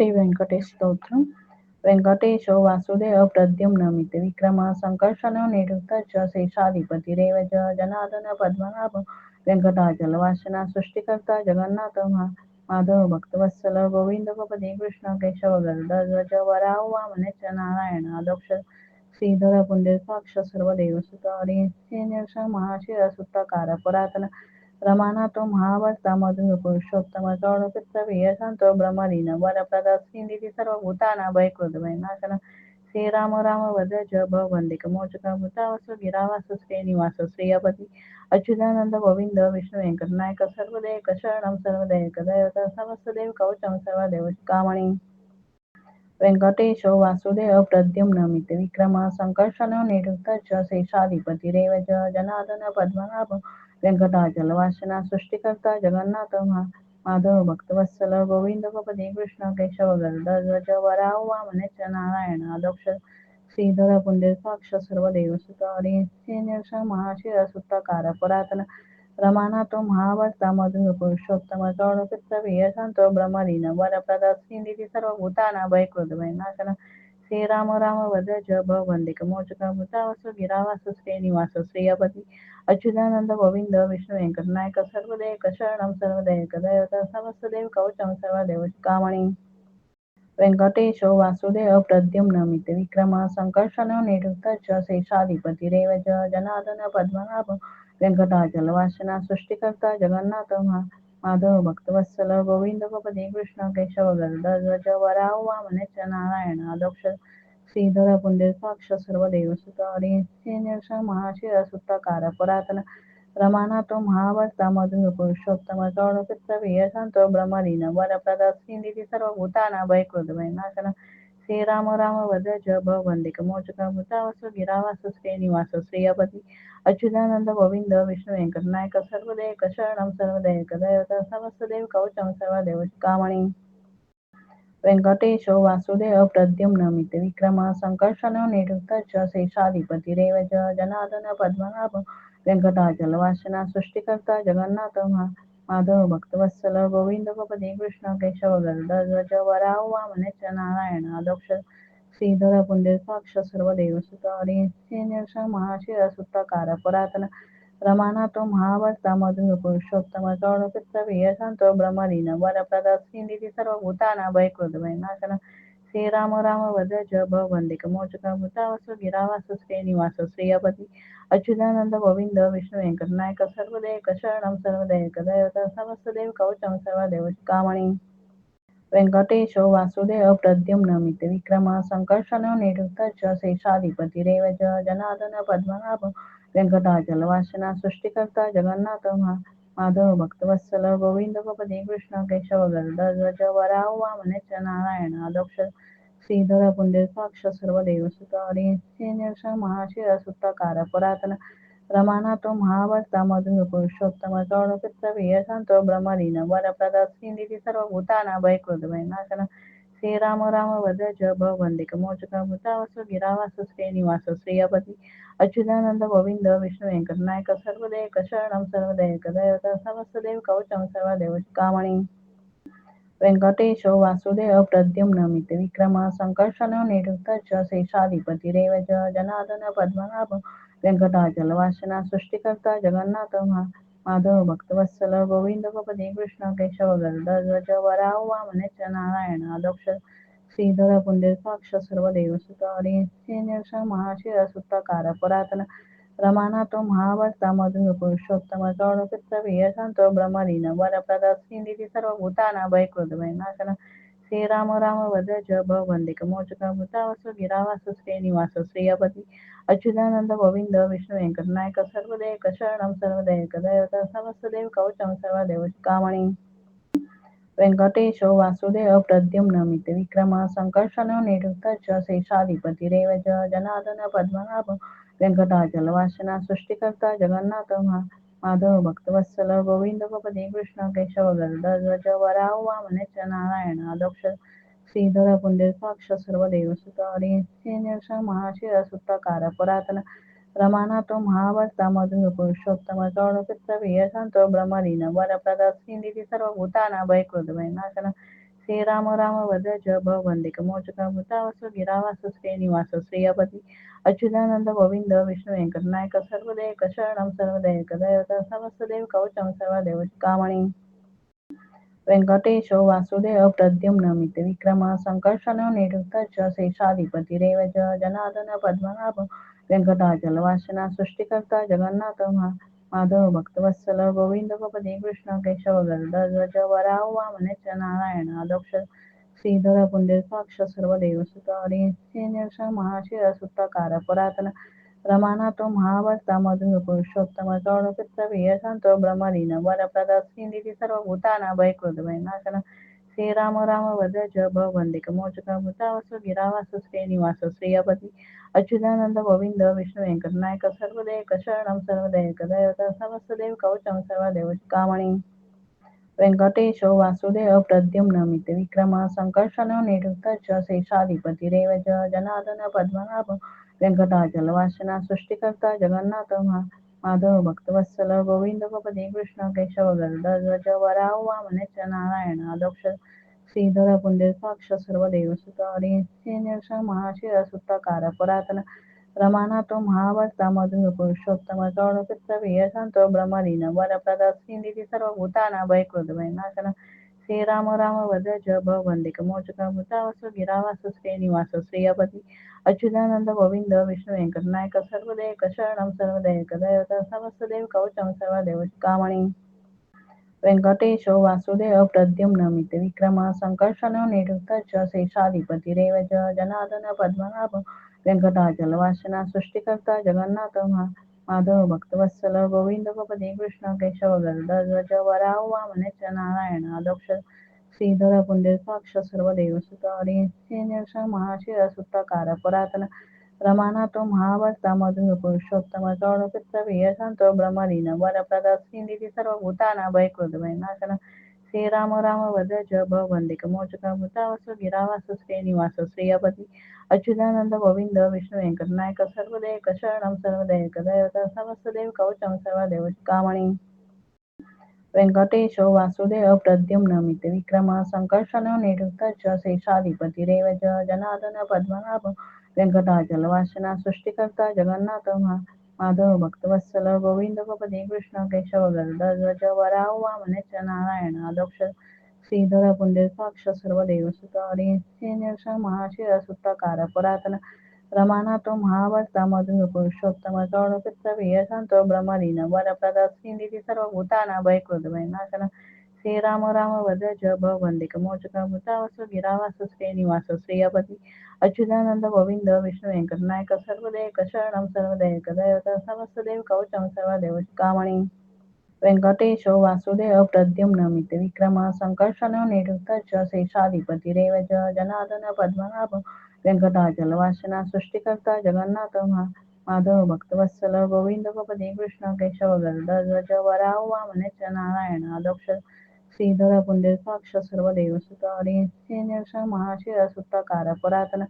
శ్రీ వెంకటేశ స్తోత్రం వెంకటేశో వాసుదేవ ప్రద్యుమ్నమితి విక్రమ సంకర్షణ నిరుక్త చ శేషాధిపతి రేవజ జనార్దన పద్మనాభ వెంకటాచల వాసన సృష్టికర్త జగన్నాథ మహా- మాధవ భక్తవత్సల గోవింద గోపతి కృష్ణ కేశవ గరుడ ధ్వజ వరాహ వామన చ నారాయణ అదోక్ష శ్రీధర పుండరీకాక్ష సర్వదేవ సుత హరి శ్రీనివాస మహాశివ సుత్తకార పురాతన ರಮಾನಾಥಂ ಮಹಾಭಕ್ತಮಧುರ ಪುರುಷೋತ್ತಮ ಗೌಡಪಿತ್ರವೀಯ ಸಂತೋ ಬ್ರಹ್ಮಲೀನ ವರಪ್ರದ ಶ್ರೀನಿಧಿ ಸರ್ವಭೂತಾನ ಭಯಕೃತ ಭಯನಾಶನ ಶ್ರೀರಾಮ ರಾಮ ವದ ಜಪ ವಂದಿಕ ಮೋಚಕ ಭೂತಾವಸು ಗಿರಾವಾಸು ಶ್ರೀನಿವಾಸ ಶ್ರೀಯಪತಿ ಅಚ್ಯುತಾನಂದ ಗೋವಿಂದ ವಿಷ್ಣು ವೆಂಕಟ ನಾಯಕ ಸರ್ವದೇವಕ ಶರಣಂ ಸರ್ವದೇವಕ ದೇವತ ಸರ್ವಸ್ವದೇವ ಕವಚಂ ಸರ್ವದೇವ ಕಾಮಣಿ ವೆಂಕಟೇಶೋ ವಾಸುದೇವ ಪ್ರದ್ಯುಮ್ನ ಮಿತ ವಿಕ್ರಮ ಸಂಕರ್ಷಣ ನಿರುತ್ತ ಚ ಶೇಷಾಧಿಪತಿ ರೇವ ಜನಾರ್ದನ ಪದ್ಮನಾಭ व्यंकटा जलवासना सृष्टिकर्ता जगन्नाथ माधव भक्तवत्सल गोविंद गपती कृष्ण केशव गरज वराव वामनेच नारायण अदक्ष श्रीधर पुंडरीकाक्ष सर्व देवसुत हरिश महाशिर सुत्तकार पुरातन रमानाथ महावस्ता मधुर पुरुषोत्तम चौडपित्र प्रिय संतो ब्रह्मलीन वरप्रद श्रीनिधी सर्व भूताना भयकृत भयनाशन श्री राम राम, वद जप वन्दिक मोचकमुतावसु गिरावासु श्रीनिवास श्रीयपति। अच्युतानंद गोविंद विष्णु वेंकट नायक सर्वदेव कशरण सर्वदेव दयत समस्तदेव कवचम सर्वदेव कामणि। वेंकटेशो वासुदेव प्रद्युम्नमित विक्रम संकर्षण निरुक्त शेषाधिपतिरेव च जनार्दन पद्मनाभ, वेङ्कटाचलवासना, सृष्टिकर्ता जगन्नाथ माधव भक्तवत्सल गोविंद गोपती कृष्ण केशव गरुडज वराव वामनच नारायण अदक्ष श्रीधर पुंडरीकाक्ष सर्व देवसुत हरी निरस महाशिर सुत्तकार पुरातन रमानाथ महावस्ता मधुर पुरुषोत्तम चौडपित प्रिय संतो ब्रह्मलीन वरप्रद श्रीनिधी सर्व भूताना वैकृत वैनाशन ते राम राम वद जब वंदिक मोचक मुतावसु गिरावासु श्रीनिवास श्रियापति अच्युतानंद गोविंद विष्णु वेंकट नायक सर्वदेव कशरणम सर्वदेव कदयता सर्वस्वदेव कवचम सर्वदेव कामणि वेंकटेशो वासुदेव प्रद्युम नमित विक्रम संकर्षण निरुक्त च शेषाधिपतिरेव च जनार्दन पद्मनाभ वेङ्कटाचलवासना सृष्टिकर्ता जगन्नाथ माधव, भक्त वत्सल, गोविंद गोविन्दपदे कृष्ण, केशव गरुडध्वज वराह वामनच नारायण अदोक्ष श्रीधर पुण्डरीकाक्ष सर्वदेवसुत हरिश महाशिरसुतकार पुरातन, रमानाथ महाभक्त मधु पुरुषोत्तम चौडपित्र प्रिय संतो वर वरप्रद सर्व भूतान वैकृत वैनाशन श्रीराम राम वद जब मोचक मोचकामृतावसु गिरावासु श्रीनिवास श्रीयपति अच्युतानन्द गोविन्द विष्णु वेङ्कटनायक सर्वदेवकशरणं सर्वदेवकदयता सर्वस्वदेव कवचं सर्वदेवकामणि वेङ्कटेशो वासुदेव प्रद्युम्नमित विक्रम सङ्कर्षणो निरुक्त च शेषाधिपतिरेव च जनार्दन पद्मनाभ। वेङ्कटाचलवासना सृष्टिकर्ता जगन्नाथ माधव भक्त वत्सल गोविंद गोपति कृष्ण केशव गरुड़ ध्वज वराह वामन नारायण आदक्ष श्रीधर पुंडीर्थाक्ष सर्व देव सुत महाशिव सुत कार पुरातन रमाना तो महावस्त मधु पुरुषोत्तम चौड़ पितृ शांत ब्रह्म लीन वर प्रदर्शी सर्वभूता नैकृत वैनाशन శ్రీధర పుండరీకాక్ష సర్వదేవ సుత హరి శ్రీనివాస మహాశివ సుత్తకార పురాతన రమానాథ మహాభక్త మధుర పురుషోత్తమ గౌడపిత్ర వీయశాంతో బ్రహ్మలీన వరప్రద శ్రీనిధి సర్వభూతాన భయకృత నాశన శ్రీరామ రామ వద జ వందిక మోచక భూతావసు గిరావాస శ్రీనివాస శ్రీయపతి అచ్యుతానంద గోవింద విష్ణు వెంకట నాయక సర్వదేక శరణం సర్వదేక దైవత సమస్తదేవ కవచం సర్వదేవ కామణి వెంకటేశో వాసుదేవ ప్రద్యుమ్నమితి విక్రమ సంకర్షణ నిరుక్త చ శేషాధిపతి రేవజ జనార్దన పద్మనాభ వెంకటాచల వాసన సృష్టికర్త జగన్నాథ माधव भक्त वत्सल गोविंद गोविन्दपदे कृष्ण केशव गरुडध्वज वरा वामनच नारायण अदक्ष श्रीधर पुण्यक्ष सर्व देव पुण्डरीकाक्ष महाशिव हरिश कार पुरातन रमाना तो महाभक्ता मधुर पुरुषोत्तम गौडपित्र प्रिय संतो ब्रह्मलीन वरप्रद श्रीनिधि सर्वभूताना भयकृत भयनाशन श्री राम राम, वद वंदे कमोचक मोचकामृतावसु गिरावासु, श्रीनिवासु, श्रियापति अच्युतानंद गोविंद विष्णु वेंकट नायक सर्वदेव कशरण सर्वदेव, कदयत समस्तदेव कवचम सर्वदेव, कामणी। वेङ्कटेशो, वासुदेव, प्रद्युम्न, मितविक्रम संकर्षण निरुक्त, च शेषाधिपतिरेव जनार्दन, पद्मनाभ, वेङ्कटाचलवासना, सृष्टिकर्ता, जगन्नाथ माधव भक्तवत्सल गोविंद गोपती कृष्ण केशव गरुडज वराव वामनेच नारायण अदक्ष श्रीधर पुंडरीकाक्ष सर्व देवसुत हरिश महाशिर सुत्तकार पुरातन रमानाथ महावस्ता मधुर पुरुषोत्तम चौडपित्त प्रिय संतो ब्रह्मलीन वरप्रद श्रीनिधी सर्व भूताना भयकृत भयनाशन श्रीराम राम वद जब वंदिक मोचक गिरावासु श्रीनिवास श्रीयपति अच्युतानंद गोविंद विष्णु वेंकटनायक सर्वदेव कशरण सर्वदेव कदयता सर्वस्वदेव कवचम सर्वदेव कामणि। वेंकटेशो वासुदेव प्रद्युम्न मित विक्रम संकर्षण निरुक्त शेषाधिपतिरेव च जनार्दन पद्मनाभ। वेंकटाचलवासना सृष्टिकर्ता जगन्नाथ माधव भक्तवत्सल गोविंद गोपदी कृष्ण केशव गरुडध्वज वराव वामन नारायण अदक्ष श्रीधर पुंडरीकाक्ष सर्व देवसुत हरिश महाशिर सुत्तकार पुरातन रमानाथ महावर्ता मधुर पुरुषोत्तम चौडपित्र संतो ब्रह्मलीन वरप्रद श्रीनिधी सर्व भूताना श्रीराम राम वदज भवंदिक मोचक भूतावसु गिरावासु श्रीनिवास श्रीयपती। अच्युतानंद गोविंद विष्णू व्यंकटनायक सर्वदेव शरणं सर्वदेव दैवत समस्तदेव कवचं सर्वदेव कामणी। वेंकटेशो वासुदेव प्रद्युम्न विक्रम संकर्षण च शेषाधिपतिरेव च जनार्दन पद्मनाभ। व्यंकटाचलवासना सृष्टिकर्ता जगन्नाथ माधव भक्तवत्सल गोविंद गोपदी कृष्ण केशव गरुडध्वज वराव वामन नारायण अदक्ष श्रीधर पुंडरीकाक्ष सर्व देवसुत हरिश महाशिर सुत्तकार पुरातन रमानाथ महावर्ता मधुर पुरुषोत्तम चौडपित्र संतो ब्रह्मलीन वरप्रद श्रीनिधी सर्व भूताना वैकृत वैनाशन श्रीराम राम वदज भवंदिक मोचक भूतावसु गिरावासु श्रीनिवास श्रियपती अच्युतानंद गोविंद विष्णू व्यंकटनायक सर्वदेव शरणं सर्वदेव दैवत समस्तदेव कवचं सर्वदेव कामणी। वेंकटेशो वासुदेव प्रद्युम्न विक्रम संकर्षण निरुद्ध च शेषाधिपतिरेव च जनार्दन पद्मनाभ। व्यंकटाचलवासना सृष्टिकर्ता जगन्नाथ माधव भक्तवत्सल गोविंद गोपदी कृष्ण, केशव च नारायण अदक्ष श्रीधर पुंडरीकाक्ष सर्व देवसुत हरिश महाशिर सुत्तकार पुरातन, रमानाथ महावर्ता मधुर पुरुषोत्तम चौडपित्र शांत, ब्रह्मलीन, वरप्रद श्रीनिधी सर्व भूताना वैकृत वैनाशन श्रीराम राम मोचक भूतावसु गिरावासु श्रीनिवास श्रियपती अच्युतानंद गोविंद विष्णू व्यंकटनायक सर्वदेव शरणं सर्वदेव दैवत समस्तदेव कवचं सर्वदेव कामणी वेंकटेशो वासुदेव प्रद्युम्न विक्रम संकर्षण च शेषाधिपतिरेव च जनार्दन पद्मनाभ व्यंकटाचलवासना सृष्टिकर्ता जगन्नाथ माधव भक्तवत्सल गोविंद गोपदी कृष्ण केशव गरुडध्वज वराह नारायण अदक्ष श्रीधर पुंडरीकाक्ष सर्व देवसुत हरिश महाशिर सुत्तकार पुरातन रमानाथ महावर्ता मधुर पुरुषोत्तम चौडपित्र शांत ब्रह्मलीन वरप्रद श्रीनिधी सर्व भूताना वैकृत वैनाशन श्रीराम राम वदज भवंदिक मोचक भूतावसु गिरावासु श्रीनिवास श्रियपती अच्युतानंद गोविंद विष्णू व्यंकटनायक सर्वदेव शरणं सर्वदेव दैवत समस्तदेव कवचं सर्वदेव कामणी वेंकटेशो वासुदेव प्रद्युम्न विक्रम संकर्षण निरुद्ध च शेषाधिपतिरेव च जनार्दन पद्मनाभ व्यंकटाचलवासना सृष्टिकर्ता जगन्नाथ माधव भक्तवत्सल गोविंद गोपदी कृष्ण केशव गरुडध्वज वराह वामन नारायण अदक्ष श्रीधर पुंडरीकाक्ष सर्व देवसुत हरिश महाशिर सुत्तकार पुरातन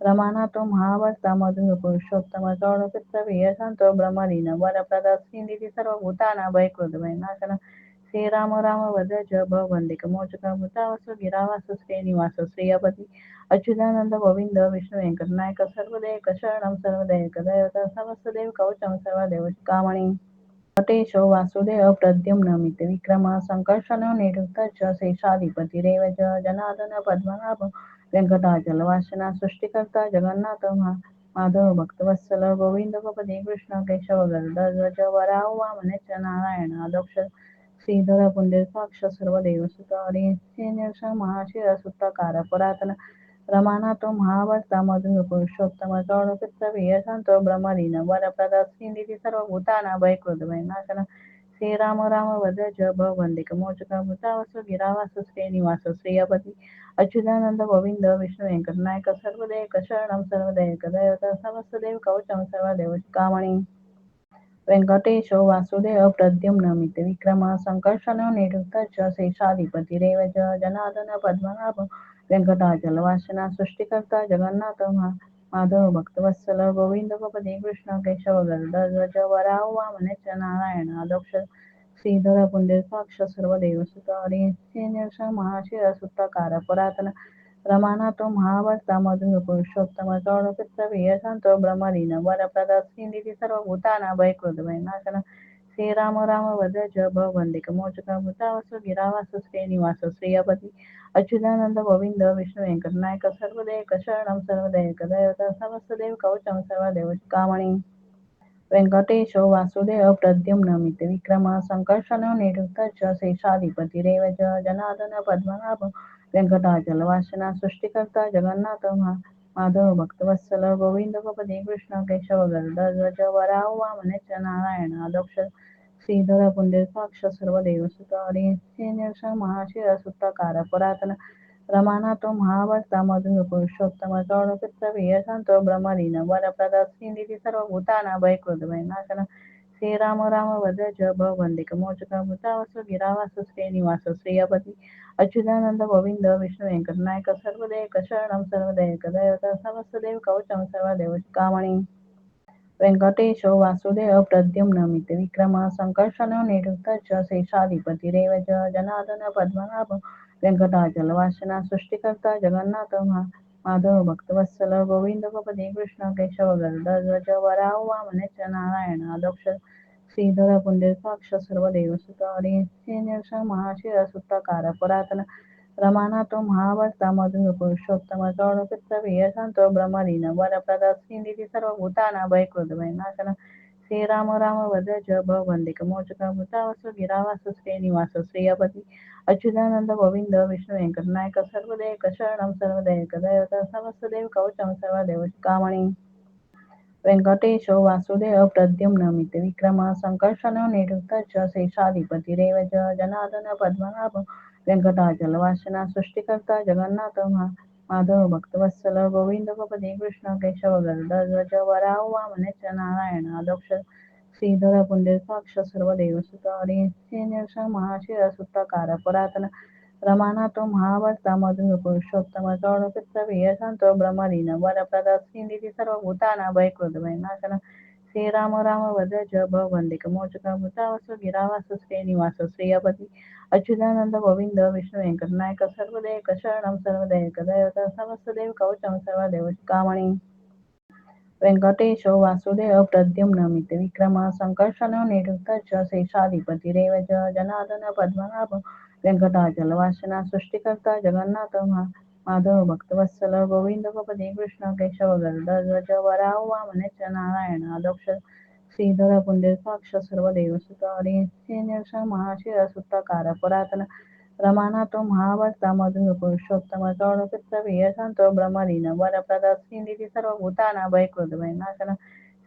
रमानाथ महावर्ता मधुर पुरुषोत्तम चौडपित्र शांत ब्रह्मलीन वरप्रद श्रीनिधी सर्व भूताना वैकृत वैनाशन श्रीराम राम वदज भवंदिक मोचक भूतावसु गिरावासु श्रीनिवास श्रियपती अच्युतानंद गोविंद विष्णू व्यंकटनायक सर्वदेव शरणं सर्वदेव दैवत समस्तदेव कवचं वेंकटेशो वासुदेव प्रद्युम्न विक्रम संकर्षण निरुद्ध च शेषाधिपतिरेव च जनार्दन पद्मनाभ व्यंकटाचलवासना सृष्टिकर्ता जगन्नाथ माधव भक्तवत्सल गोविंद गोपदी कृष्ण केशव गरुडध्वज वराह वामन नारायण अदक्ष श्रीधर पुंडरीकाक्ष सर्व देवसुत हरिश महाशिर सुत्तकार पुरातन रमानाथ महावर्ता मधुर पुरुषोत्तम चौडपित्र शांत ब्रह्मलीन वरप्रद श्रीनिधी सर्व भूताना वैकृत वैनाशन श्रीराम राम वदज भवंदिक मोचक भूतावसु गिरावासु श्रीनिवास श्रियपती अच्युतानंद गोविंद विष्णू व्यंकटनायक सर्वदेव शरणं सर्वदेव दैवत समस्तदेव कवचं सर्वदेव कामणी वेंकटेशो वासुदेव प्रद्युम्न विक्रम संकर्षण निरुद्ध च शेषाधिपतिरेव च जनार्दन व्यंकटा जलवासना सृष्टीकर्ता जगन्नाथ माधव भक्तवत्सल गोविंद गोपती कृष्ण केशव गरुडध्वज वराव वामनेच नारायण अदक्ष श्रीधर पुंडरीकाक्ष सर्व देवसुत हरिनिर्ष महाशिर सुत्ताकार पुरातन रमानाथ महावर्ता मधुर पुरुषोत्तम चौडपित्र शांतो ब्रह्मलीन वरप्रद श्रीनिधी सर्व भूताना भयकृत भयनाशन श्रीराम राम वद्र ज भवंदिक मोचक भूतावसु गिरावास श्रीनिवास श्रीयपति अच्युतानंद गोविंद विष्णु व्यंकट नायक सर्वदेव शरणम सर्वदेव दयत समस्तदेव कवचम सर्वदेव कामणी वेंकटेशो वासुदेव प्रद्युम्नमित विक्रम संकर्षण निरुक्त च शेषाधिपती रेव ज जनार्दन पद्मनाभ व्यंकटाचल वासना सृष्टिकर्ता जगन्नाथ माधव भक्तवत्सल गोविंद गोपदी कृष्ण केशव गरुड वराह वामनेच नारायण अदक्ष श्रीधर पुंडरीकाक्ष सर्व देवसुत हरिनिर्ष महाशिर सुत्ताकार पुरातन रमानाथो महावर्ता मधुर पुरुषोत्तम चौडपित्र संतो ब्रह्मलीन वरप्रद श्रीनिधी सर्व भूताना भयकृत भयनाशन श्रीराम राम वद्र ज भवंदिक मोचक भूतावसु गिरावास, श्रीनिवास, श्रीयपती, अच्युतानंद, गोविंद, विष्णु व्यंकट नायक सर्वदेव शरणम सर्वदेव दयत समस्तदेव कवचम सर्वदेव कामणी वेंकटेशो, वासुदेव प्रद्युम प्रद्युम्नमित विक्रम संकर्षण निरुक्त, च, शेषाधिपती रेव ज जनार्दन, पद्मनाभ व्यंकटाचल वासना सृष्टिकर्ता, जगन्नाथ माधव भक्तवत्सल गोविंद गोपदी कृष्ण केशव गरुड वरा वामनेच नारायण अदक्ष श्रीधर पुंडरीकाक्ष सर्व देवसुत हरिनिर्ष महाशिर सुत्ताकार पुरातन रमानाथ महावर्ता मधुर पुरुषोत्तम चौडपित्र संतो ब्रह्मलीन वरप्रद श्रीनिधी सर्व भूताना वैकृत वैनाशन श्रीराम राम वद्र ज भवंदिक मोचक भूतावसु गिरावास श्रीनिवास श्रीयपती। अच्युतानंद गोविंद विष्णु व्यंकट नायक सर्वदेव शरणम सर्वदेव दयत समस्तदेव कवचम सर्वदेव कामणी। वेंकटेशो वासुदेव प्रद्युम्नमित विक्रम, संकर्षण निरुक्त च शेषाधिपती रेव जनार्दन पद्मनाभ व्यंकटाचल वासना सृष्टिकर्ता जगन्नाथ माधव भक्तवत्सल गोविंद गोपदी कृष्ण, केशव, गरुड वराह, वामन नारायण अदक्ष श्रीधर पुंडरीकाक्ष सर्व देवसुत हरिनिर्ष महाशिर सुत्ताकार पुरातन, रमानाथो, महावर्ता, मधुर, पुरुषोत्तम चौडपित्र शांतो, ब्रह्मलीन, वरप्रद श्रीनिधी सर्व भूताना भयकृत भयनाशन श्रीराम राम वद्र ज भवंदिक मोचक भूतावसु गिरावास श्रीनिवास श्रीयपती अच्युतानंद गोविंद विष्णु व्यंकट नायक सर्वदेव शरणम सर्वदेव दयत समस्तदेव कवचम सर्वदेव कामणी वेंकटेशो वासुदेव प्रद्युम्नमित विक्रम संकर्षण निरुक्त च शेषाधिपती रेव जनार्दन पद्मनाभ व्यंकटाचल वासना सृष्टिकर्ता जगन्नाथ माधव भक्तवत्सल गोविंद गोपदी कृष्ण केशव गरुड वरा वामनेच नारायण अदक्ष श्रीधर पुंडरीकाक्ष सर्व देवसुत हरिनिर्ष महाशिर सुत्ताकार पुरातन रमानाथो महावर्ता मधुर पुरुषोत्तम चौडपित्र संतो ब्रह्मलीन वरप्रद श्रीनिधी सर्व भूताना भयकृत भयनाशन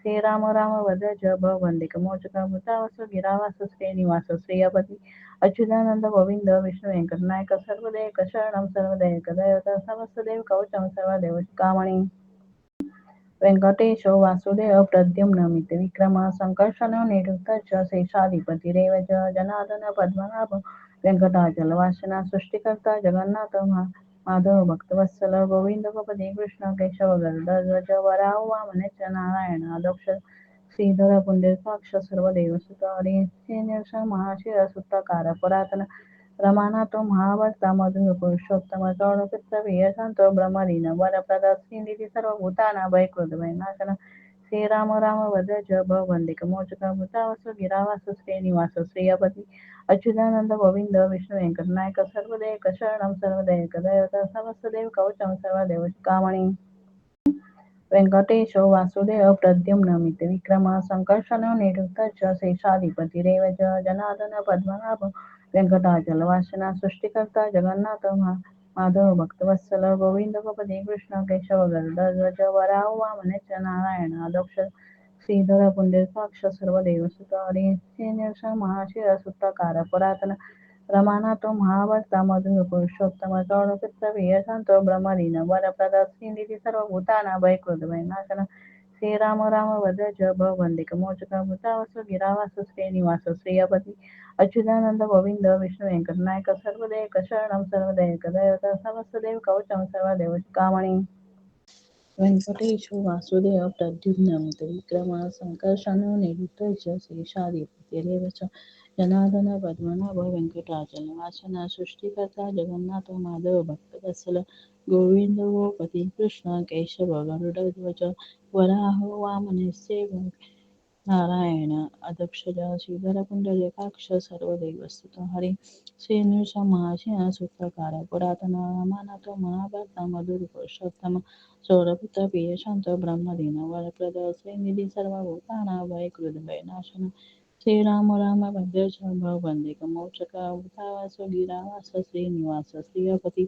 श्रीराम राम वद्र ज भवंदिक मोचक भूतावसु गिरावास श्रीनिवास श्रीयपती। अच्युतानंद गोविंद विष्णू व्यंकट नायक सर्वदेव शरणम सर्वदेव दयत समस्तदेव कवचम सर्वदेव कामणी। वेंकटेशो वासुदेव प्रद्युम्नमित विक्रम संकर्षण निरुक्त च शेषाधिपती रेव ज जनार्दन, पद्मनाभ व्यंकटाचल वासना सृष्टिकर्ता जगन्नाथ माधव भक्तवत्सल गोविंद गोपदी कृष्ण केशव गरुड वराव वामन नारायण अदक्ष श्रीधर पुंडरीकाक्ष सर्व देवसुत हरिनिर्ष महाशिर सुत्ताकार पुरातन रमानाथो महावर्ता मधुर पुरुषोत्तम चौडपित्र संतो ब्रह्मलीन वरप्रद श्रीनिधी सर्व भूताना भयकृत भयनाशन श्रीराम राम वद्र ज भवंदिक मोचक भूतावसु गिरावास श्रीनिवास श्रीयपती अच्युतानंद गोविंद विष्णू व्यंकट नायक सर्वदेव शरणम सर्वदेव दयत समस्तदेव कवचम सर्वदेव कामणी। वेंकटेशो वासुदेव प्रद्युम्नमित विक्रम संकर्षण निरुक्त च शेषाधिपती रेव ज जनार्दन पद्मनाभ। व्यंकटाचल वासना सृष्टिकर्ता माधव भक्तवत्सल गोविंद गोपदी कृष्ण केशव गरुड वराव वामन नारायण अदक्ष श्रीधर पुंडरीकाक्ष सर्व देवसुत हरिनिर्ष महाशिर सुत्ताकार पुरातन रमानाथ महावर्ता मधुर पुरुषोत्तम चौडपित्र संतो ब्रह्मलीन वरप्रद श्रीनिधी सर्व भूताना भयकृत भयनाशन श्रीराम राम वद्र जब वंदिक मोचक भूतावसु गिरावास श्रीनिवास श्रीयपती। अच्युतानंद गोविंद विष्णू व्यंकट नायक सर्वदेव शरणम सर्वदेव दैवत समस्तदेव कवचम सर्वदेव कामणी। वेंकटेश वासुदेव प्रद्युम्न विक्रम संकर्षण निरुक्त च शेषाधिपती च जनार्दन पद्मनाभ व्यंकटाचल वासना, सृष्टीकर्ता, जगन्नाथ, माधव भक्तवत्सल गोविंद गोपती कृष्ण, केशव गरुडध्वज नारायण अदक्षज श्रीधर पुंडलिकाक्ष सर्वदेव, स्तुत, हरी सूत्रकार, पुरातन मानत महाभारत, मधुर, पुरुषोत्तम, सौरभूत पिय शांत ब्रह्मदीन, वरप्रद श्रीनिधी सर्वभूताना भय कृद श्रीराम राम बंदे मोचक अवतावास गिरावास श्रीनिवास श्रीयपती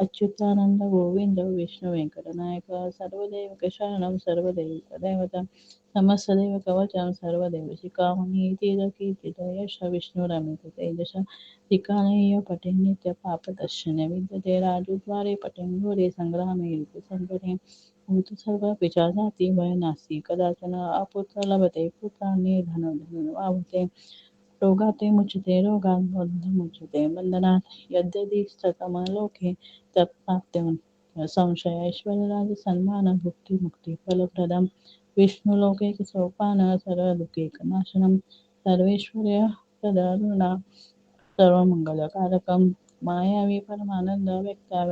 अच्युतानंद गोविंद विष्णू व्यंकटनायक सर्वदेव शरणं सर्वदेव दैवतं समस्तदेव कवचं सर्वदेव शिखामणी तीर्थकीर्तित यश विष्णुरमित तेजस ठिकाणेय पटे नित्य पापदर्शन विद्यते राजद्वारे पटे घोरे संग्रामे संकटे पिचा जाती भय नास्ति कदाचन अपुत्र लभते पुत्राने धन धन वाहते रोगाते मुचते रोगात बंध मुचते बंधनात यद्यदि ऐश्वर्यराज सन्मान भुक्ती मुक्ती सोपान सर्वमङ्गलकारकं मायावी परमानंद व्यक्ता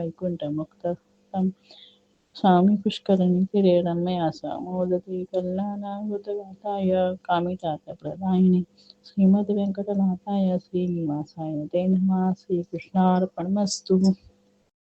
वैकुंठमुक्त स्वामी पुष्करिणी तीरे रमयासा मोदती कल्याणामृतगाताय कामितार्थप्रदायिने श्रीमद् वेंकटनाथाय श्रीनिवासाय ते नमः श्रीकृष्णार्पणमस्तु